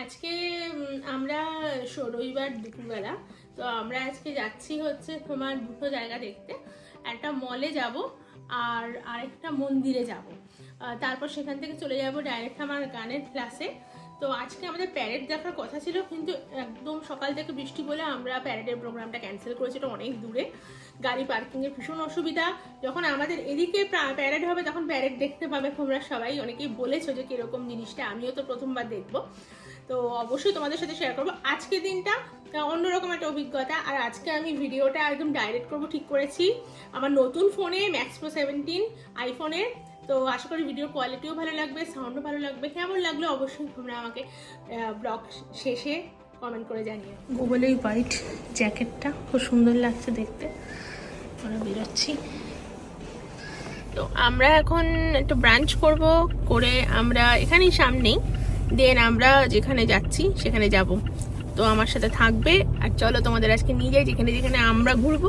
আজকে আমরা রবিবার দুপুরবেলা, তো আমরা আজকে যাচ্ছি হচ্ছে তোমার দুটো জায়গা দেখতে। একটা মলে যাব আর আরেকটা মন্দিরে যাব। তারপর সেখান থেকে চলে যাব ডাইরেক্ট আমার গানের ক্লাসে তো আজকে আমাদের প্যারেড দেখার কথা ছিল, কিন্তু একদম সকাল থেকে বৃষ্টি বলে আমরা প্যারেডের প্রোগ্রামটা ক্যান্সেল করেছি, এটা অনেক দূরে। গাড়ি পার্কিংয়ের ভীষণ অসুবিধা। যখন আমাদের এদিকে প্যারেড হবে, তখন প্যারেড দেখতে পাবে তোমরা সবাই। অনেকেই বলেছ যে কীরকম জিনিসটা, আমিও তো প্রথমবার দেখব। তো অবশ্যই তোমাদের সাথে শেয়ার করব। আজকে দিনটা অন্যরকম একটা অভিজ্ঞতা। আর আজকে আমি ভিডিওটা একদম ডাইরেক্ট করব ঠিক করেছি। আমার নতুন ফোনে ম্যাক্স প্রো সেভেন্টিন আইফোনের তো আশা করি ভিডিওর কোয়ালিটিও ভালো লাগবে সাউন্ডও ভালো লাগবে। কেমন লাগল অবশ্যই তোমরা আমাকে ব্লগ শেষে কমেন্ট করে জানিয়ে গুগলে হোয়াইট জ্যাকেটটা খুব সুন্দর লাগছে দেখতে। আমরা বেরোচ্ছি। তো আমরা এখন একটু ব্রাঞ্চ করব করে আমরা এখানেই সামনেই। দেন আমরা যেখানে যাচ্ছি, সেখানে যাব। তো আমার সাথে থাকবে, আর চলো তোমাদের আজকে নিয়ে যাই, যেখানে যেখানে আমরা ঘুরবো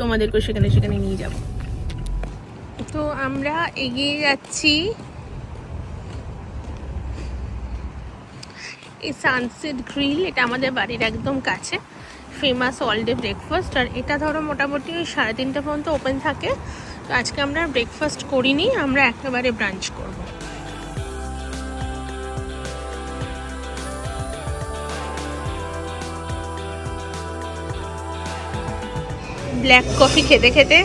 তোমাদেরকে সেখানে সেখানে নিয়ে যাব। তো আমরা এগিয়ে যাচ্ছি। এই সানসেট গ্রিল এটা আমাদের বাড়ির একদম কাছে ফেমাস অল ডে ব্রেকফাস্ট আর এটা ধরো মোটামুটি ওই সাড়ে তিনটা পর্যন্ত ওপেন থাকে। তো আজকে আমরা ব্রেকফাস্ট করিনি, আমরা একেবারে ব্রাঞ্চ করব। ব্ল্যাক কফি খেতে খেতে?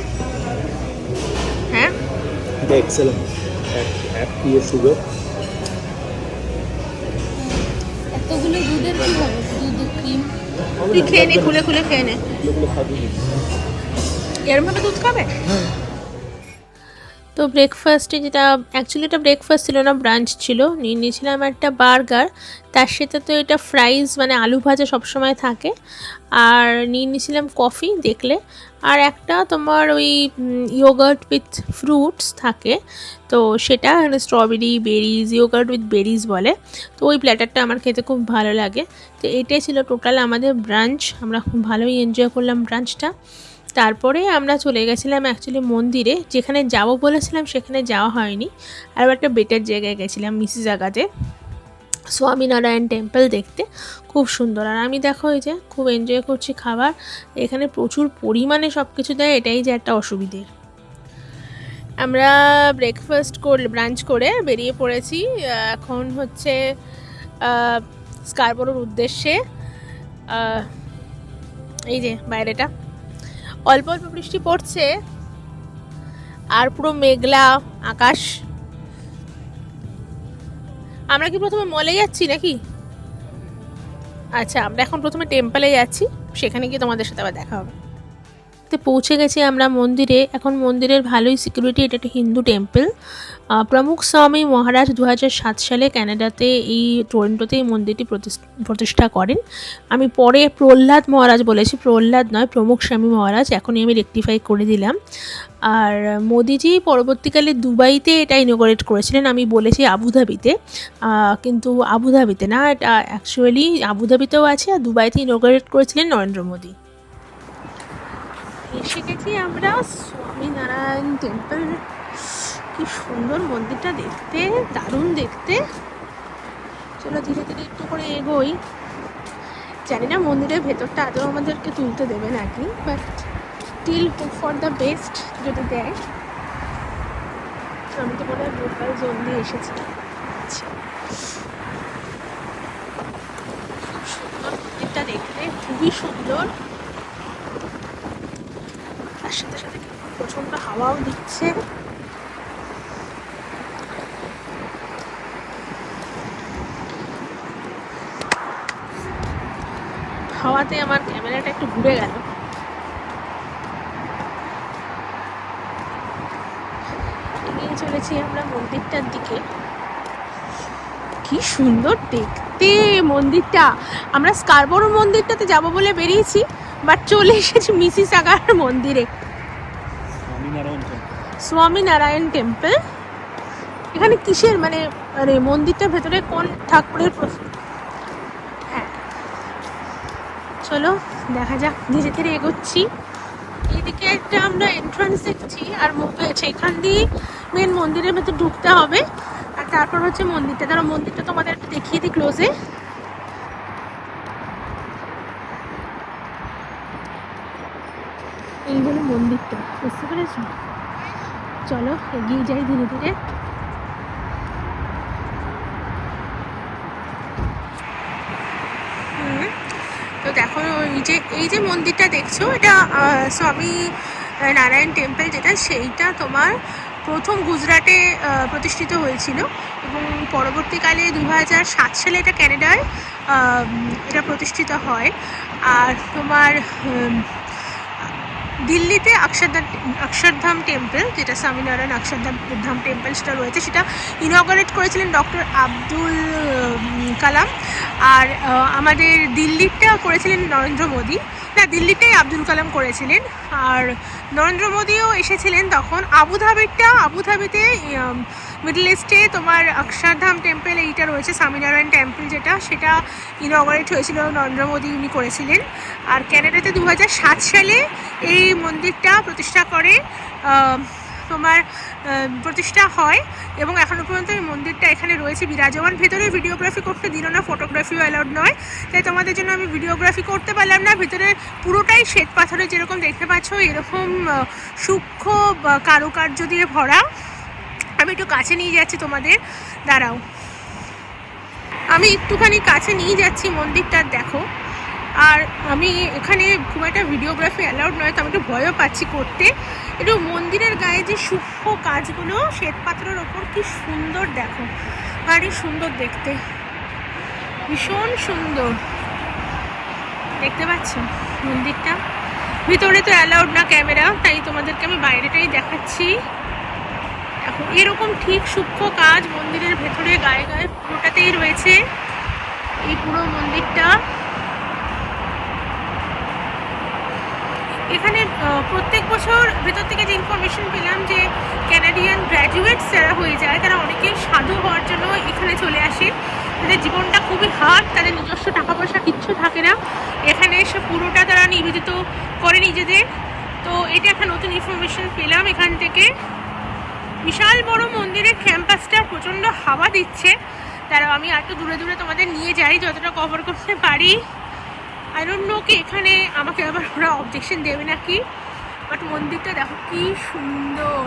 হ্যাঁ? এতগুলো দুধের কি হবে? দুধ ক্রিম তুই খেয়ে নে খুলে খুলে খেয়ে নে। এর মধ্যে দুধ খাবে? তো ব্রেকফাস্টে যেটা অ্যাকচুয়ালি এটা ব্রেকফাস্ট ছিল না ব্রাঞ্চ ছিল। নিয়ে নিয়েছিলাম একটা বার্গার তার সাথে তো এটা ফ্রাইজ মানে আলু ভাজা সবসময় থাকে। আর নিয়ে নিয়েছিলাম কফি দেখলে। আর একটা তোমার ওই ইয়োগার্ট উইথ ফ্রুটস থাকে। তো সেটা strawberry berries yoghurt with berries বলে। তো ওই প্ল্যাটারটা আমার খেতে খুব ভালো লাগে। তো এটাই ছিল টোটাল আমাদের ব্রাঞ্চ আমরা খুব ভালোই এনজয় করলাম ব্রাঞ্চটা তারপরে আমরা চলে গেছিলাম অ্যাকচুয়ালি মন্দিরে, যেখানে যাব বলেছিলাম সেখানে যাওয়া হয়নি। আর একটা বেটার জায়গায় গেছিলাম মিসি জায়গাতে স্বামীনারায়ণ টেম্পল দেখতে খুব সুন্দর। আর আমি দেখো এই যে খুব এনজয় করছি খাবার, এখানে প্রচুর পরিমাণে সব কিছু দেয়, এটাই যে একটা অসুবিধে। আমরা ব্রেকফাস্ট করে ব্রাঞ্চ করে বেরিয়ে পড়েছি। এখন হচ্ছে স্কারবোরোর উদ্দেশ্যে এই যে বাইরেটা। অল্প অল্প বৃষ্টি পড়ছে, আর পুরো মেঘলা আকাশ। আমরা কি প্রথমে মলে যাচ্ছি নাকি? আচ্ছা আমরা এখন প্রথমে টেম্পলে যাচ্ছি, সেখানে গিয়ে তোমাদের সাথে আবার দেখা হবে। তো পৌঁছে গেছি আমরা মন্দিরে। এখন মন্দিরের ভালোই সিকিউরিটি এটা একটা হিন্দু টেম্পল প্রমুখ স্বামী মহারাজ দু সালে ক্যানাডাতে এই টরেন্টোতে এই মন্দিরটি প্রতিষ্ঠা করেন। আমি পরে প্রহ্লাদ মহারাজ বলেছি, প্রহ্লাদ নয়, প্রমুখ স্বামী মহারাজ। এখনই আমি রেকটিফাই করে দিলাম। আর মোদিজি পরবর্তীকালে দুবাইতে এটা ইনোগ্রেট করেছিলেন, আমি বলেছি আবুধাবিতে। কিন্তু আবুধাবিতে না, এটা অ্যাকচুয়ালি আবুধাবিতেও আছে আর দুবাইতে ইনোগ্রেট করেছিলেন নরেন্দ্র মোদী। এসে গেছি আমরা স্বামীনারায়ণ টেম্পল কি সুন্দর মন্দিরটা দেখতে, দারুণ দেখতে। চলো ধীরে ধীরে একটু করে এগোই। জানি না মন্দিরের ভেতরটা আদৌ আমাদেরকে তুলতে দেবে নাকি but still hope for the best যদি দেয়। আমি তো মনে হয় লোকাল জোন দিয়ে এসেছি আচ্ছা। সুন্দর মন্দিরটা দেখতে, খুবই সুন্দর তার সাথে সাথে প্রচণ্ড হাওয়াও দিচ্ছে। হাওয়াতে আমার ক্যামেরাটা একটু ঘুরে গেল। এগিয়ে চলেছি আমরা মন্দিরটার দিকে। কি সুন্দর দেখতে মন্দিরটা। আমরা স্কারবোরো মন্দিরটাতে যাব বলে বেরিয়েছি বাট চলে এসেছি মিসি সাগার মন্দিরে। স্বামীনারায়ণ টেম্পল এখানে কিসের মানে মানে মন্দিরটার ভেতরে কোন ঠাকুরের হ্যাঁ। চলো, দেখা যাক, ধীরে ধীরে এগোচ্ছি। এদিকে একটা আমরা এন্ট্রান্স দেখছি, আর সেখান দিয়ে মেন মন্দিরের ভেতর ঢুকতে হবে। আর তারপর হচ্ছে মন্দিরটা। ধরো, মন্দিরটা তোমাদের একটু দেখিয়ে দিই ক্লোজে এই হলো মন্দিরটা, বুঝতে পেরেছ? চলো, এগিয়ে যাই ধীরে ধীরে। তো দেখো এই যে এই যে মন্দিরটা দেখছ, এটা স্বামী নারায়ণ টেম্পল যেটা, সেইটা তোমার প্রথম গুজরাটে প্রতিষ্ঠিত হয়েছিল এবং পরবর্তীকালে দু সাত সালে এটা ক্যানাডায় এটা প্রতিষ্ঠিত হয়। আর তোমার দিল্লিতে অক্ষরধাম অক্ষরধাম টেম্পল, যেটা স্বামীনারায়ণ অক্ষরধাম, ধাম টেম্পল সেটা রয়েছে, সেটা ইনগরেট করেছিলেন ডক্টর আব্দুল কালাম। আর আমাদের দিল্লিরটা করেছিলেন নরেন্দ্র মোদী। না দিল্লিটাই আব্দুল কালাম করেছিলেন। আর নরেন্দ্র মোদীও এসেছিলেন তখন। আবুধাবিরটা, আবুধাবিতে মিডল ইস্টে তোমার অক্ষরধাম টেম্পল এইটা রয়েছে স্বামীনারায়ণ টেম্পল যেটা, সেটা ইনগরেট হয়েছিল নরেন্দ্র মোদী উনি করেছিলেন। আর ক্যানাডাতে দু সালে এই মন্দিরটা প্রতিষ্ঠা করে তোমার প্রতিষ্ঠা হয় এবং এখনও পর্যন্ত এই মন্দিরটা এখানে রয়েছে বিরাজমান। ভেতরে ভিডিওগ্রাফি করতে দিল না ফটোগ্রাফিও অ্যালাউড নয়। তাই তোমাদের জন্য আমি ভিডিওগ্রাফি করতে পারলাম না। ভিতরে পুরোটাই শ্বেত পাথরে যেরকম দেখতে পাচ্ছ, এরকম সূক্ষ্ম কারুকার্য দিয়ে ভরা। আমি একটু কাছে নিয়ে যাচ্ছি তোমাদের। দাঁড়াও। আমি একটুখানি কাছে নিয়ে যাচ্ছি মন্দিরটা, দেখো। আর আমি এখানে খুব একটা ভিডিওগ্রাফি অ্যালাউড নয়, তো আমি একটু ভয়ও পাচ্ছি করতে। একটু মন্দিরের গায়ে যে সূক্ষ্ম কাজগুলো, শ্বেতপাত্রের ওপর কি সুন্দর দেখো। ভারী সুন্দর দেখতে। ভীষণ সুন্দর। দেখতে পাচ্ছ মন্দিরটা? ভিতরে তো অ্যালাউড না ক্যামেরা, তাই তোমাদেরকে আমি বাইরেটাই দেখাচ্ছি। দেখো এরকম ঠিক সূক্ষ্ম কাজ মন্দিরের ভেতরে গায়ে গায়ে পুরোটাতেই রয়েছে। এই পুরো মন্দিরটা। এখানে প্রত্যেক বছর ভেতর থেকে যে ইনফরমেশন পেলাম যে ক্যানাডিয়ান গ্র্যাজুয়েটস যারা হয়ে যায়, তারা অনেকেই সাধু হওয়ার জন্য এখানে চলে আসে। তাদের জীবনটা খুবই হার্ড তাদের নিজস্ব টাকা পয়সা কিচ্ছু থাকে না। এখানে এসে পুরোটা তারা নিবেদিত করে নিজেদের। তো এটা একটা নতুন ইনফরমেশন পেলাম এখান থেকে। বিশাল বড় মন্দিরের ক্যাম্পাসটা প্রচণ্ড হাওয়া দিচ্ছে। তারা আমি আর একটু দূরে দূরে তোমাদের নিয়ে যাই, যতটা কভার করতে পারি। ডোন্ট নো কি এখানে আমাকে আবার ওরা অবজেকশন দেবে নাকি। বাট মন্দিরটা দেখো কি সুন্দর।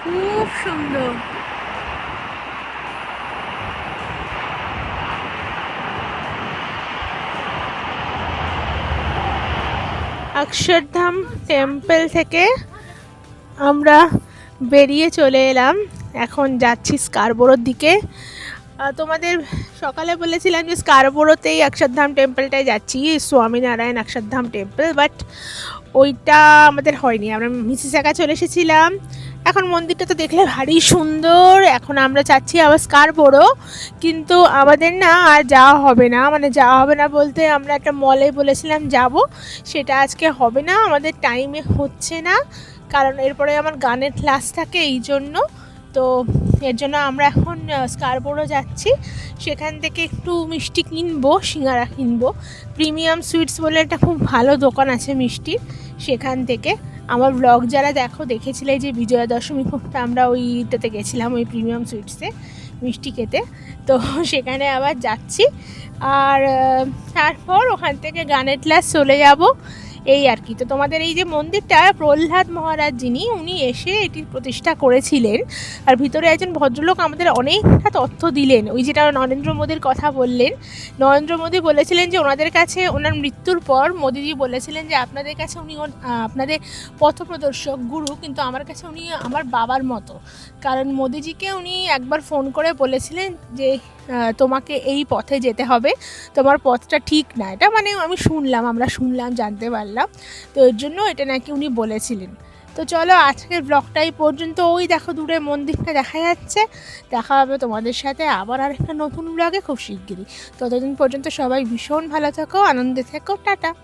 খুব সুন্দর। অক্ষরধাম টেম্পল থেকে আমরা বেরিয়ে চলে এলাম। এখন যাচ্ছি স্কারবোরোর দিকে। তোমাদের সকালে বলেছিলাম যে স্কারবোরোতেই অক্ষরধাম টেম্পলটায় যাচ্ছি, স্বামীনারায়ণ অক্ষরধাম টেম্পল, বাট ওইটা আমাদের হয়নি। আমরা মিসিসাকা চলে এসেছিলাম। এখন মন্দিরটা তো দেখলে ভারী সুন্দর। এখন আমরা চাচ্ছি আবার স্কারবোরো, কিন্তু আমাদের না আর যাওয়া হবে না। মানে যাওয়া হবে না বলতে আমরা একটা মলে বলেছিলাম যাব। সেটা আজকে হবে না। আমাদের টাইমে হচ্ছে না। কারণ এরপরে আমার গানের ক্লাস থাকে এই জন্য। তো এর জন্য আমরা এখন স্কারবোরো যাচ্ছি। সেখান থেকে একটু মিষ্টি কিনবো, সিঙ্গারা কিনবো। প্রিমিয়াম সুইটস বলে একটা খুব ভালো দোকান আছে মিষ্টির সেখান থেকে। আমার ব্লগ যারা দেখো, দেখেছিলে যে বিজয়া দশমী খুবটা আমরা ওইটাতে গেছিলাম, ওই প্রিমিয়াম সুইটসে মিষ্টি খেতে। তো সেখানে আবার যাচ্ছি। আর তারপর ওখান থেকে গানের ক্লাস চলে যাব। এই আর কি। তো তোমাদের এই যে মন্দিরটা, প্রহ্লাদ মহারাজ যিনি, উনি এসে এটির প্রতিষ্ঠা করেছিলেন। আর ভিতরে একজন ভদ্রলোক আমাদের অনেকটা তথ্য দিলেন। ওই যেটা নরেন্দ্র মোদীর কথা বললেন। নরেন্দ্র মোদী বলেছিলেন যে, ওনাদের কাছে, ওনার মৃত্যুর পর মোদিজি বলেছিলেন যে, আপনাদের কাছে উনি আপনাদের পথপ্রদর্শক গুরু, কিন্তু আমার কাছে উনি আমার বাবার মতো। কারণ মোদিজিকে উনি একবার ফোন করে বলেছিলেন যে তোমাকে এই পথে যেতে হবে। তোমার পথটা ঠিক না। এটা মানে আমি শুনলাম, আমরা শুনলাম, জানতে পারলাম। তো এর জন্য এটা নাকি উনি বলেছিলেন। তো চলো আজকের ব্লগটা এই পর্যন্ত। ওই দেখো দূরে মন্দিরটা দেখা যাচ্ছে। দেখা হবে তোমাদের সাথে আবার আর একটা নতুন ব্লগে খুব শিগগিরই। ততদিন পর্যন্ত সবাই ভীষণ ভালো থাকো, আনন্দে থেকো। টাটা।